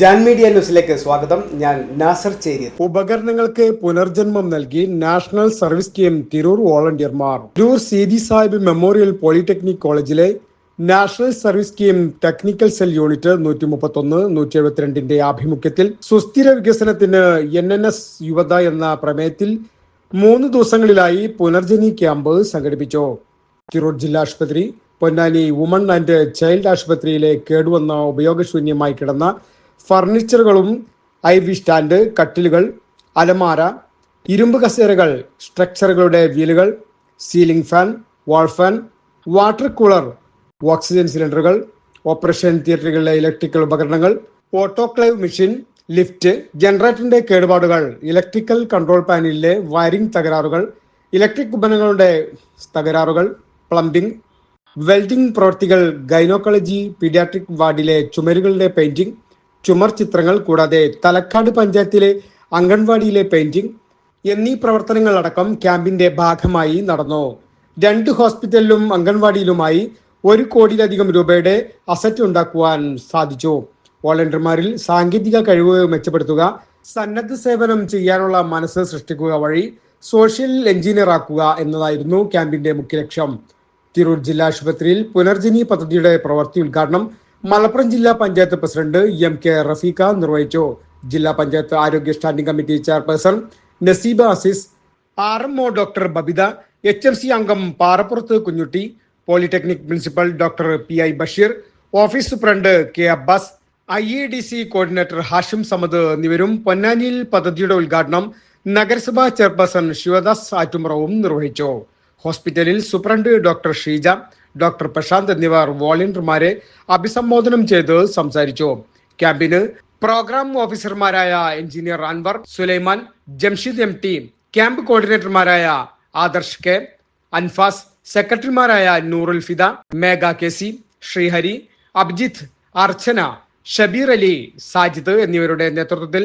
Jan media ന്യൂസിലേക്ക് സ്വാഗതം. ഞാൻ നാസർ ഉപകരണങ്ങൾക്ക് പുനർജന്മം നൽകി നാഷണൽ സർവീസ് സ്കീം തിരൂർ വോളണ്ടിയർമാർ. തിരൂർ സീതി സാഹിബ് മെമ്മോറിയൽ പോളിടെക്നിക് കോളേജിലെ national service scheme technical cell unit നൂറ്റി മുപ്പത്തൊന്ന് നൂറ്റി എഴുപത്തിരണ്ടിന്റെ ആഭിമുഖ്യത്തിൽ സുസ്ഥിര വികസനത്തിന് എൻ എൻ എസ് യുവത എന്ന പ്രമേയത്തിൽ മൂന്ന് ദിവസങ്ങളിലായി പുനർജനി ക്യാമ്പ് സംഘടിപ്പിച്ചു. തിരൂർ ജില്ലാ ആശുപത്രി പൊന്നാനി വുമൺ ആൻഡ് ചൈൽഡ് ആശുപത്രിയിലെ കേടുവന്ന ഉപയോഗശൂന്യമായി കിടന്ന ഫർണിച്ചറുകളും ഐ വി സ്റ്റാൻഡ് കട്ടിലുകൾ അലമാര ഇരുമ്പ് കസേരകൾ സ്ട്രക്ചറുകളുടെ വീലുകൾ ceiling fan wall fan water cooler oxygen സിലിണ്ടറുകൾ ഓപ്പറേഷൻ തിയേറ്ററുകളിലെ ഇലക്ട്രിക്കൽ ഉപകരണങ്ങൾ ഓട്ടോക്ലേവ് മെഷീൻ ലിഫ്റ്റ് ജനറേറ്ററിന്റെ കേടുപാടുകൾ ഇലക്ട്രിക്കൽ കൺട്രോൾ പാനലിലെ വയറിംഗ് തകരാറുകൾ ഇലക്ട്രിക് ഉപകരണങ്ങളുടെ തകരാറുകൾ പ്ലംബിംഗ് വെൽഡിംഗ് പ്രവൃത്തികൾ ഗൈനോക്കോളജി പീഡിയാട്രിക് വാർഡിലെ ചുമരുകളുടെ പെയിന്റിംഗ് ചുമർ ചിത്രങ്ങൾ കൂടാതെ തലക്കാട് പഞ്ചായത്തിലെ അംഗൻവാടിയിലെ പെയിന്റിംഗ് എന്നീ പ്രവർത്തനങ്ങളടക്കം ക്യാമ്പിന്റെ ഭാഗമായി നടന്നു. രണ്ട് ഹോസ്പിറ്റലിലും അംഗൻവാടിയിലുമായി ഒരു കോടിയിലധികം രൂപയുടെ അസറ്റ് ഉണ്ടാക്കുവാൻ സാധിച്ചു. വോളണ്ടിയർമാരിൽ സാങ്കേതിക കഴിവ് മെച്ചപ്പെടുത്തുക സന്നദ്ധ സേവനം ചെയ്യാനുള്ള മനസ്സ് സൃഷ്ടിക്കുക വഴി സോഷ്യൽ എഞ്ചിനീയർ ആക്കുക എന്നതായിരുന്നു ക്യാമ്പിന്റെ മുഖ്യ ലക്ഷ്യം തിരൂർ ജില്ലാ ആശുപത്രിയിൽ പുനർജനി പദ്ധതിയുടെ പ്രവൃത്തി ഉദ്ഘാടനം മലപ്പുറം ജില്ലാ panchayat president M K Rafeeqa നിർവഹിച്ചു. ജില്ലാ പഞ്ചായത്ത് ആരോഗ്യ standing committee chairperson Naseeba Azeez R M O doctor Babitha H M C അംഗം Parappurath Kunhutty polytechnic principal doctor P I Basheer office superintendent K Abbas I E D C coordinator Hashim Samad എന്നിവരും പൊന്നാനിയിൽ പദ്ധതിയുടെ ഉദ്ഘാടനം നഗരസഭാ chairperson Sivadas ആറ്റുമുറവും നിർവഹിച്ചു. ഹോസ്പിറ്റലിൽ superintendent doctor Sheeja doctor Prashanth എന്നിവർ വോളണ്ടിയർമാരെ അഭിസംബോധനം ചെയ്ത് സംസാരിച്ചു. ക്യാമ്പിന് പ്രോഗ്രാം ഓഫീസർമാരായ engineer Anwar Sulaiman Jamsheed M T camp കോർഡിനേറ്റർമാരായ Adarsh K Anfas സെക്രട്ടറിമാരായ നൂറുൽ ഫിദ മേഘ കെ സി ശ്രീഹരി അഭിജിത്ത് അർച്ചന ഷബീർ അലി സാജിദ് എന്നിവരുടെ നേതൃത്വത്തിൽ